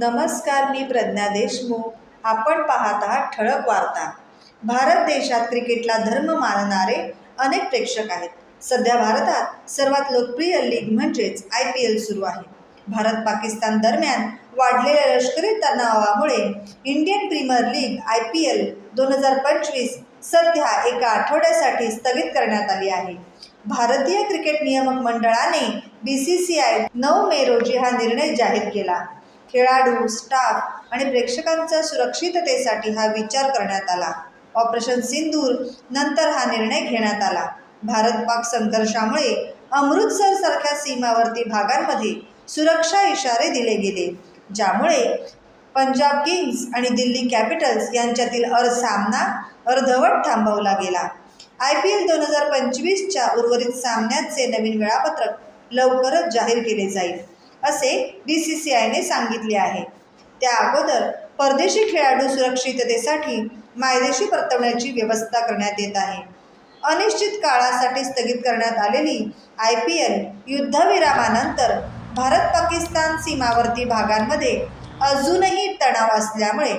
नमस्कार मी प्रज्ञा देशमुख. आपण पाहत आहात ठळक वार्ता. भारत देशात क्रिकेटला धर्म मानणारे अनेक प्रेक्षक आहेत. सध्या भारतात सर्वात लोकप्रिय लीग म्हणजेच आय पी एल सुरू आहे. भारत पाकिस्तान दरम्यान वाढलेल्या लष्करी तणावामुळे Indian premier league I P L दोन हजार पंचवीस सध्या एका आठवड्यासाठी स्थगित करण्यात आली आहे. भारतीय क्रिकेट नियामक मंडळाने बी सी सी आय नऊ मे रोजी हा निर्णय जाहीर केला. खेळाडू स्टाफ आणि प्रेक्षकांच्या सुरक्षिततेसाठी हा विचार करण्यात आला. ऑपरेशन सिंदूर नंतर हा निर्णय घेण्यात आला. भारत पाक संघर्षामुळे अमृतसर सारख्या सीमावर्ती भागांमध्ये सुरक्षा इशारे दिले गेले ज्यामुळे पंजाब किंग्ज आणि दिल्ली कॅपिटल्स यांच्यातील अर्ध सामना अर्धवट थांबवला गेला. आय पी एल दोन हजार पंचवीसच्या उर्वरित सामन्यांचे नवीन वेळापत्रक लवकरच जाहीर केले जाईल. असे बी सी सी आयने सांगितले आहे. त्या अगोदर परदेशी खेळाडू सुरक्षिततेसाठी मायदेशी परतवण्याची व्यवस्था करण्यात येत आहे. अनिश्चित काळासाठी स्थगित करण्यात आलेली आय पी एल युद्धविरामानंतर भारत पाकिस्तान सीमावर्ती भागांमध्ये अजूनही तणाव असल्यामुळे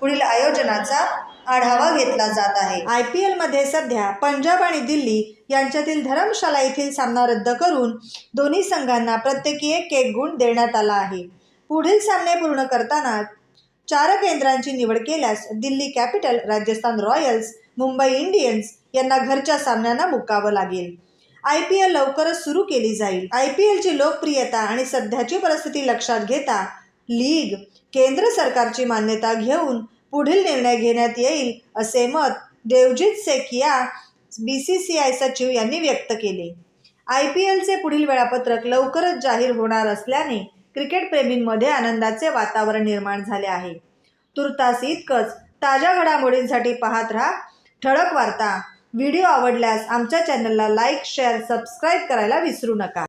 पुढील आयोजनाचा आढावा घेतला जात आहे. आय पी एलमध्ये सध्या पंजाब आणि दिल्ली यांच्यातील धर्मशाला येथील सामना रद्द करून दोन्ही संघांना प्रत्येकी एक एक गुण देण्यात आला आहे. पुढील सामने पूर्ण करताना चार केंद्रांची निवड केल्यास Delhi capital Rajasthan royals Mumbai Indians यांना घरच्या सामन्यांना मुकावं लागेल. आय पी एल लवकरच सुरू केली जाईल. आय पी एलची लोकप्रियता आणि सध्याची परिस्थिती लक्षात घेता लीग केंद्र सरकारची मान्यता घेऊन पुढील निर्णय घेण्यात येईल असे मत Devajit Saikia B C C I सचिव यांनी व्यक्त केले. आय पी एलचे पुढील वेळापत्रक लवकरच जाहीर होणार असल्याने क्रिकेटप्रेमींमध्ये आनंदाचे वातावरण निर्माण झाले आहे. तुर्तास इतकंच ताज्या घडामोडींसाठी पाहत राहा. ठळक वार्ता. व्हिडिओ आवडल्यास आमच्या चॅनलला लाईक शेअर सबस्क्राईब करायला विसरू नका.